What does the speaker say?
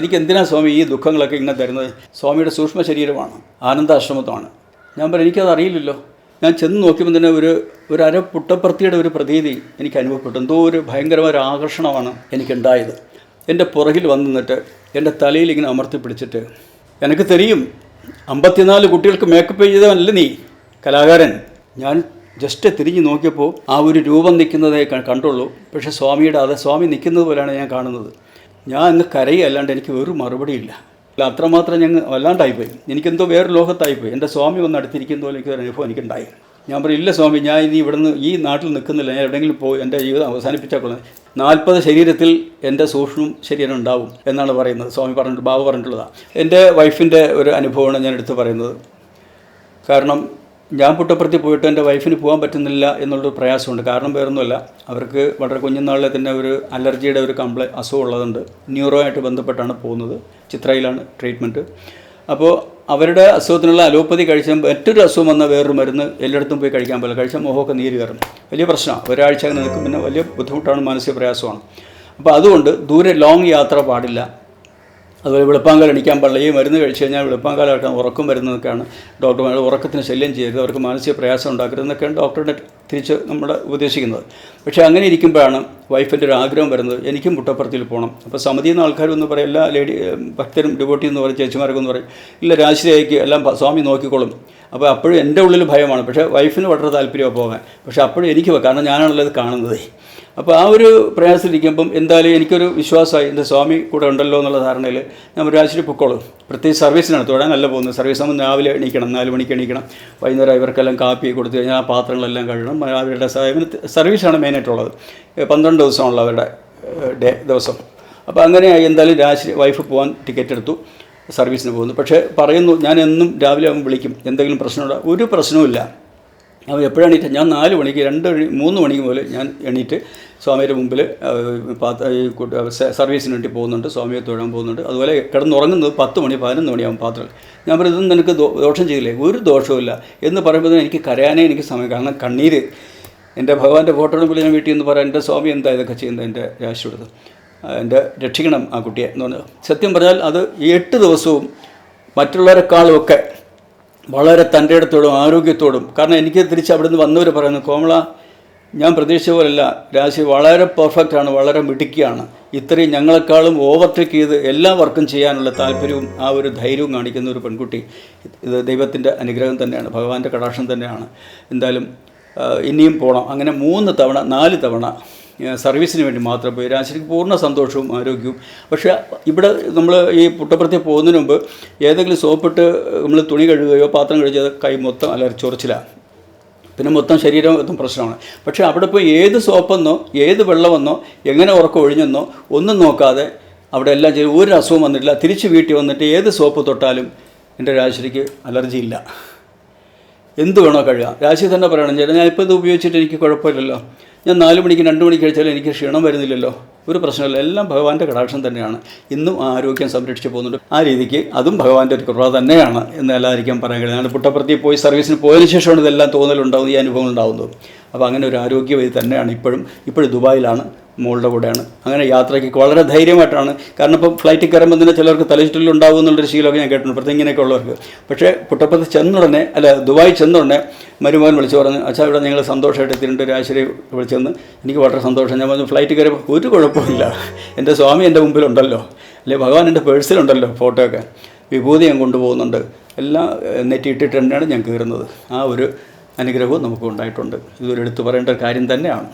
എനിക്ക് എന്തിനാ സ്വാമി ഈ ദുഃഖങ്ങളൊക്കെ ഇങ്ങനെ തരുന്നത്? സ്വാമിയുടെ സൂക്ഷ്മ ശരീരമാണ് ആനന്ദാശ്രമത്വമാണ് ഞാൻ പറഞ്ഞു എനിക്കത് അറിയില്ലല്ലോ. ഞാൻ ചെന്ന് നോക്കിയപ്പോൾ തന്നെ ഒരു ഒരു അര പുട്ടപ്രത്തിയുടെ ഒരു പ്രതീതി എനിക്ക് അനുഭവപ്പെട്ടു. എന്തോ ഒരു ഭയങ്കരമായ ഒരു ആകർഷണമാണ് എനിക്കുണ്ടായത്. എന്റെ പുറകിൽ വന്നു നിന്നിട്ട് എന്റെ തലയിൽ ഇങ്ങനെ അമർത്തി പിടിച്ചിട്ട് എനിക്ക് തെരിയും അമ്പത്തിനാല് കുട്ടികൾക്ക് മേക്കപ്പ് ചെയ്തവനല്ല നീ കലാകാരൻ. ഞാൻ ജസ്റ്റ് തിരിഞ്ഞ് നോക്കിയപ്പോൾ ആ ഒരു രൂപം നിൽക്കുന്നതേ കണ്ടുള്ളൂ. പക്ഷേ സ്വാമിയുടെ അത് സ്വാമി നിൽക്കുന്നത് പോലെയാണ് ഞാൻ കാണുന്നത്. ഞാൻ ഇന്ന് കരയല്ലാണ്ട് എനിക്ക് ഒരു മറുപടിയില്ല. അല്ല അത്രമാത്രം ഞങ്ങൾ വല്ലാണ്ടായിപ്പോയി. എനിക്കെന്തോ വേറെ ലോകത്തായിപ്പോയി. എന്റെ സ്വാമി വന്ന് അടുത്തിരിക്കുന്ന പോലെ എനിക്കൊരു അനുഭവം എനിക്കുണ്ടായി. ഞാൻ പറയും ഇല്ല സ്വാമി ഞാൻ ഇനി ഇവിടുന്ന് ഈ നാട്ടിൽ നിൽക്കുന്നില്ല. ഞാൻ എവിടെയെങ്കിലും പോയി എന്റെ ജീവിതം അവസാനിപ്പിച്ചാൽ നാൽപ്പത് ശരീരത്തിൽ എന്റെ സൂക്ഷ്മം ശരീരം ഉണ്ടാവും എന്നാണ് പറയുന്നത്. സ്വാമി പറഞ്ഞിട്ട് ബാബു പറഞ്ഞിട്ടുള്ളതാണ് എന്റെ വൈഫിന്റെ ഒരു അനുഭവമാണ് ഞാൻ എടുത്ത് പറയുന്നത്. കാരണം ഞാൻ പുട്ടപ്പുറത്തി പോയിട്ട് എന്റെ വൈഫിന് പോകാൻ പറ്റുന്നില്ല എന്നുള്ളൊരു പ്രയാസമുണ്ട്. കാരണം വേറൊന്നുമല്ല അവർക്ക് വളരെ കുഞ്ഞുനാളിലെ തന്നെ ഒരു അലർജിയുടെ ഒരു കംപ്ലൈ അസുഖം ഉള്ളതുണ്ട് ന്യൂറോ ആയിട്ട് ബന്ധപ്പെട്ടാണ് പോകുന്നത് ചിത്രയിലാണ് ട്രീറ്റ്മെന്റ് അപ്പോൾ അവരുടെ അസുഖത്തിനുള്ള അലോപ്പതി കഴിച്ച മറ്റൊരു അസുഖം വന്ന വേറൊരു മരുന്ന് എല്ലായിടത്തും പോയി കഴിക്കാൻ പറ്റില്ല. കഴിച്ചാൽ മുഖമൊക്കെ നീര് കയറും. വലിയ പ്രശ്നമാണ്. ഒരാഴ്ച അങ്ങനെ നിൽക്കും. പിന്നെ വലിയ ബുദ്ധിമുട്ടാണ് മാനസിക പ്രയാസമാണ്. അപ്പോൾ അതുകൊണ്ട് ദൂരെ ലോങ് യാത്ര പാടില്ല. അതുപോലെ വെളുപ്പാങ്കാൽ അടിക്കാൻ പാടില്ല. ഈ മരുന്ന് കഴിച്ചു കഴിഞ്ഞാൽ വെളുപ്പാങ്കാലമായിട്ട് ഉറക്കം വരുന്നതൊക്കെയാണ് ഡോക്ടർമാർ ഉറക്കത്തിന് ശല്യം ചെയ്യരുത്. അവർക്ക് മാനസിക പ്രയാസം ഉണ്ടാക്കരുത് എന്നൊക്കെയാണ് ഡോക്ടറുടെ തിരിച്ച് നമ്മൾ ഉപദേശിക്കുന്നത്. പക്ഷേ അങ്ങനെ ഇരിക്കുമ്പോഴാണ് വൈഫിന്റെ ഒരു ആഗ്രഹം വരുന്നത് എനിക്കും പുട്ടപ്പുറത്തിൽ പോകണം. അപ്പോൾ സമിതിയിൽ നിന്ന് ആൾക്കാരൊന്നും പറയും എല്ലാ ലേഡി ഭക്തരും ഡിവോട്ടി എന്ന് പറയും ചേച്ചിമാരൊക്കെ എന്ന് പറയും ഇല്ല രാശിരേഖയ്ക്ക് എല്ലാം സ്വാമി നോക്കിക്കോളും. അപ്പോൾ അപ്പോഴും എന്റെ ഉള്ളിൽ ഭയമാണ്. പക്ഷേ വൈഫിന് വളരെ താല്പര്യമാണ് പോകാൻ. പക്ഷേ അപ്പോഴും എനിക്ക് കാരണം ഞാനാണല്ലോ ഇത് കാണുന്നത്. അപ്പോൾ ആ ഒരു പ്രയാസത്തിലിരിക്കുമ്പം എന്തായാലും എനിക്കൊരു വിശ്വാസമായി എന്റെ സ്വാമി കൂടെ ഉണ്ടല്ലോ എന്നുള്ള ധാരണയിൽ ഞാൻ രാശിയിൽ പൊക്കോളും. പ്രത്യേകിച്ച് സർവീസിനാണ് തൊഴാനല്ല പോകുന്നത്. സർവീസ് ആകുമ്പോൾ രാവിലെ എണീക്കണം നാല് മണിക്ക് എണീക്കണം. വൈകുന്നേരം ഇവർക്കെല്ലാം കാപ്പി കൊടുത്ത് കഴിഞ്ഞാൽ ആ പാത്രങ്ങളെല്ലാം കഴുകണം. അവരുടെ സർവീസാണ് മെയിനായിട്ടുള്ളത് ഏ, പന്ത്രണ്ട് ദിവസമാണല്ലോ അവരുടെ ഡേ ദിവസം. അപ്പോൾ അങ്ങനെയായി എന്തായാലും രാശി വൈഫ് പോകാൻ ടിക്കറ്റ് എടുത്തു സർവീസിന് പോകുന്നു. പക്ഷേ പറയുന്നു ഞാൻ എന്നും രാവിലെ അവൻ വിളിക്കും എന്തെങ്കിലും പ്രശ്നമുണ്ടോ? ഒരു പ്രശ്നവുമില്ല അവൻ എപ്പോഴാണ് ഞാൻ നാല് മണിക്ക് രണ്ട് മൂന്ന് മണിക്ക് മുതൽ ഞാൻ എണീറ്റ് സ്വാമിയുടെ മുമ്പിൽ സർവീസിന് വേണ്ടി പോകുന്നുണ്ട് സ്വാമിയെ തൊഴാൻ പോകുന്നുണ്ട്. അതുപോലെ കിടന്നുറങ്ങുന്നത് പത്ത് മണി പതിനൊന്ന് മണിയാവും പാത്രം. ഞാൻ പറയും ഇതൊന്നും നിനക്ക് ദോഷം ചെയ്തില്ലേ? ഒരു ദോഷവുമില്ല. എന്ന് പറയുമ്പോൾ എനിക്ക് കരയാനേ എനിക്ക് സമയം കാരണം കണ്ണീര്. എന്റെ ഭഗവാന്റെ മുമ്പിൽ ഞാൻ വീട്ടിൽ നിന്ന് പറയാം എന്റെ സ്വാമി എന്താ ഇതൊക്കെ ചെയ്യുന്നത്? എന്റെ രാശിയുടെ. എന്റെ രക്ഷിക്കണം ആ കുട്ടിയെ എന്ന് പറഞ്ഞു. സത്യം പറഞ്ഞാൽ അത് എട്ട് ദിവസവും മറ്റുള്ളവരെക്കാളും ഒക്കെ വളരെ തന്റെ ഇടത്തോടും ആരോഗ്യത്തോടും. കാരണം എനിക്ക് തിരിച്ച് അവിടുന്ന് വന്നവർ പറയുന്നു കോമള ഞാൻ പ്രതീക്ഷിച്ച പോലല്ല രാശി വളരെ പെർഫെക്റ്റ് ആണ് വളരെ മിടുക്കിയാണ്. ഇത്രയും ഞങ്ങളെക്കാളും ഓവർടേക്ക് ചെയ്ത് എല്ലാ വർക്കും ചെയ്യാനുള്ള താല്പര്യവും ആ ഒരു ധൈര്യവും കാണിക്കുന്ന ഒരു പെൺകുട്ടി. ഇത് ദൈവത്തിന്റെ അനുഗ്രഹം തന്നെയാണ് ഭഗവാന്റെ കടാക്ഷം തന്നെയാണ്. എന്തായാലും ഇനിയും പോകണം അങ്ങനെ മൂന്ന് തവണ നാല് തവണ സർവീസിന് വേണ്ടി മാത്രം പോയി. രാശിക്ക് പൂർണ സന്തോഷവും ആരോഗ്യവും. പക്ഷേ ഇവിടെ നമ്മൾ ഈ പുട്ടപ്പുറത്തിൽ പോകുന്നതിന് മുമ്പ് ഏതെങ്കിലും സോപ്പിട്ട് നമ്മൾ തുണി കഴുകുകയോ പാത്രം കഴുകിയോ കൈ മൊത്തം അല്ല ചൊറിച്ചിലാണ് പിന്നെ മൊത്തം ശരീരം മൊത്തം പ്രശ്നമാണ്. പക്ഷേ അവിടെ പോയി ഏത് സോപ്പെന്നോ ഏത് വെള്ളമെന്നോ എങ്ങനെ ഉറക്കം ഒഴിഞ്ഞെന്നോ ഒന്നും നോക്കാതെ അവിടെ എല്ലാം ചെയ്ത് ഒരു അസുഖം വന്നിട്ടില്ല. തിരിച്ച് വീട്ടിൽ വന്നിട്ട് ഏത് സോപ്പ് തൊട്ടാലും എന്റെ രാശിക്ക് അലർജി ഇല്ല എന്ത് വേണോ കഴുകാം. രാശി തന്നെ പറയണം ചേട്ടാ ഞാൻ ഇപ്പോൾ ഇത് ഉപയോഗിച്ചിട്ട് എനിക്ക് കുഴപ്പമില്ലല്ലോ. ഞാൻ നാല് മണിക്ക് രണ്ട് മണിക്ക് കഴിച്ചാലും എനിക്ക് ക്ഷീണം വരുന്നില്ലല്ലോ. ഒരു പ്രശ്നമില്ല. എല്ലാം ഭഗവാന്റെ കടാക്ഷം തന്നെയാണ്. ഇന്നും ആരോഗ്യം സംരക്ഷിച്ച് പോകുന്നുണ്ട്. ആ രീതിക്ക് അതും ഭഗവാന്റെ ഒരു കൃപ തന്നെയാണ് എന്ന് എല്ലാവർക്കും പറയാൻ കഴിയും. ഞാൻ പുട്ടപ്രതി പോയി സർവീസിന് പോയതിനു ശേഷമാണ് ഇതെല്ലാം തോന്നലുണ്ടാവുന്നത് ഈ അനുഭവങ്ങൾ ഉണ്ടാവുന്നത്. അപ്പോൾ അങ്ങനെ ഒരു ആരോഗ്യവതി തന്നെയാണ് ഇപ്പോഴും. ഇപ്പോഴും ദുബായിലാണ്. മോളുടെ കൂടെയാണ്. അങ്ങനെ യാത്രയ്ക്ക് വളരെ ധൈര്യമായിട്ടാണ്. കാരണം ഇപ്പം ഫ്ലൈറ്റിൽ കയറുമ്പോൾ തന്നെ ചിലർക്ക് തലചുറ്റലുണ്ടാവും എന്നുള്ളൊരു ശീലമൊക്കെ ഞാൻ കേട്ടിട്ടുണ്ട്. പ്രത്യേകം ഇങ്ങനെയൊക്കെ ഉള്ളവർക്ക്. പക്ഷേ പുട്ടപ്പത്ത് ചെന്നുടനെ അല്ല ദുബായ് ചെന്നുടനെ മരുമകൻ വിളിച്ചു പറഞ്ഞു അച്ഛാ ഇവിടെ നിങ്ങൾ സന്തോഷമായിട്ട് എത്തിയിട്ടുണ്ട്. രാശ്ശേരി വിളിച്ചെന്ന് എനിക്ക് വളരെ സന്തോഷം. ഞാൻ പറഞ്ഞു ഫ്ലൈറ്റ് കയറിയപ്പോൾ ഒരു കുഴപ്പമില്ല എന്റെ സ്വാമി എന്റെ മുമ്പിലുണ്ടല്ലോ. അല്ലെ ഭഗവാൻ എന്റെ പേഴ്സിലുണ്ടല്ലോ ഫോട്ടോ ഒക്കെ. വിഭൂതി ഞാൻ കൊണ്ടുപോകുന്നുണ്ട്. എല്ലാം നെറ്റിയിട്ടിട്ട് തന്നെയാണ് ഞാൻ കയറുന്നത്. ആ ഒരു അനുഗ്രഹവും നമുക്ക് ഉണ്ടായിട്ടുണ്ട് ഇതൊരു എടുത്തു പറയേണ്ട കാര്യം തന്നെയാണ്.